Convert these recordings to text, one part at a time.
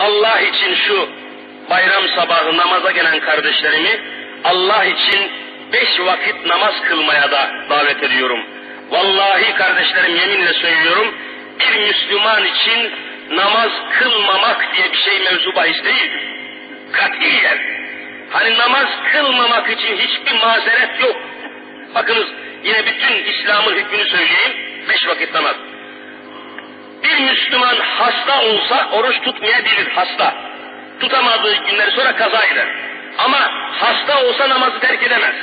Allah için şu bayram sabahı namaza gelen kardeşlerimi Allah için beş vakit namaz kılmaya da davet ediyorum. Vallahi kardeşlerim yeminle söylüyorum bir Müslüman için namaz kılmamak diye bir şey mevzu bahis değil. Katiyen. Hani namaz kılmamak için hiçbir mazeret yok. Bakınız yine bütün İslam'ın hükmünü söyleyeyim. Beş vakit namaz. Bir Müslüman hasta olsa oruç tutmayabilir hasta. Tutamadığı günleri sonra kaza eder. Ama hasta olsa namazı terk edemez.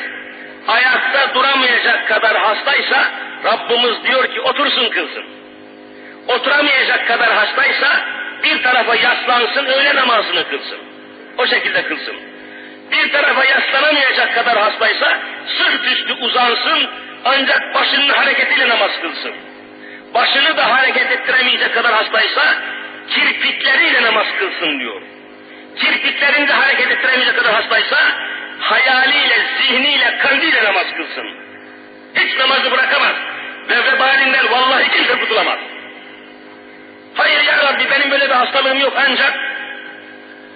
Ayakta duramayacak kadar hastaysa Rabbimiz diyor ki otursun kılsın. Oturamayacak kadar hastaysa bir tarafa yaslansın öğle namazını kılsın. O şekilde kılsın. Bir tarafa yaslanamayacak kadar hastaysa sırt üstü uzansın ancak başının hareketiyle namaz kılsın. Başını da hareket ettiremeyecek kadar hastaysa kirpikleriyle namaz kılsın diyor. Kirpiklerini de hareket ettiremeyecek kadar hastaysa hayaliyle, zihniyle, kalbiyle namaz kılsın. Hiç namazı bırakamaz. Ve vebalinden vallahi kimse kurtulamaz. Hayır ya Rabbi benim böyle bir hastalığım yok ancak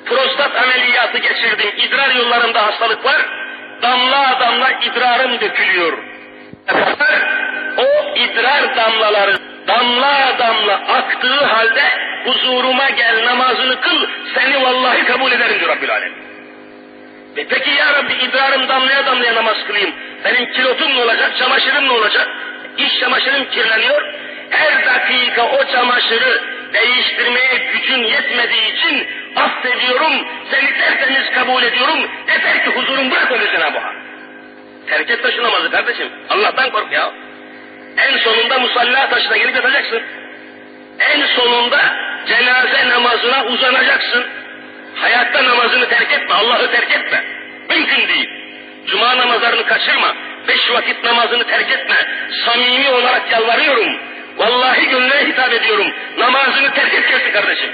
prostat ameliyatı geçirdim. İdrar yollarımda hastalık var. Damla damla idrarım dökülüyor. O idrar damlaları damla damla aktığı halde huzuruma gel namazını kıl seni vallahi kabul ederim diyor Rabbül Alem. E peki ya Rabbi idrarım damlaya damlaya namaz kılayım. Benim kilotum ne olacak, çamaşırım ne olacak? İç çamaşırım kirleniyor. Her dakika o çamaşırı değiştirmeye gücün yetmediği için affediyorum, seni tertemiz kabul ediyorum. Yeter ki huzurum bırak öyle Cenab-ı Hak. Terk et taşı namazı kardeşim. Allah'tan kork ya. En sonunda musalla taşına gelip yatacaksın. En sonunda cenaze namazına uzanacaksın. Hayatta namazını terk etme, Allah'ı terk etme. Mümkün değil. Cuma namazlarını kaçırma. Beş vakit namazını terk etme. Samimi olarak yalvarıyorum. Vallahi gönlüne hitap ediyorum. Namazını terk et kesin kardeşim.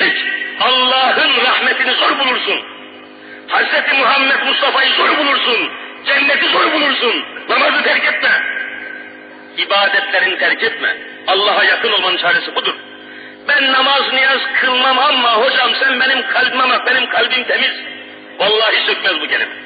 Hiç Allah'ın rahmetini zor bulursun. Hz. Muhammed Mustafa'yı zor bulursun. Cenneti zor bulursun. İbadetlerini terk etme. Allah'a yakın olmanın çaresi budur. Ben namaz niyaz kılmam ama hocam sen benim kalbime bak benim kalbim temiz. Vallahi sökmez bu kelime.